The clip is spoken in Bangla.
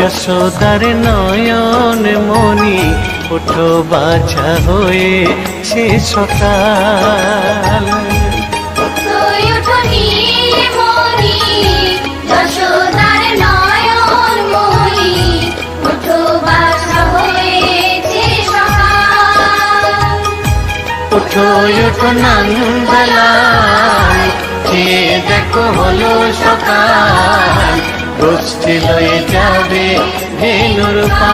যশোদার নয়ন মনি ওঠো বাছা হয়ে সে সকাল। ওঠো নন্দলাল দেখো হলো সকাল। গোষ্ঠী লয়ে যাবে ধেনুর পা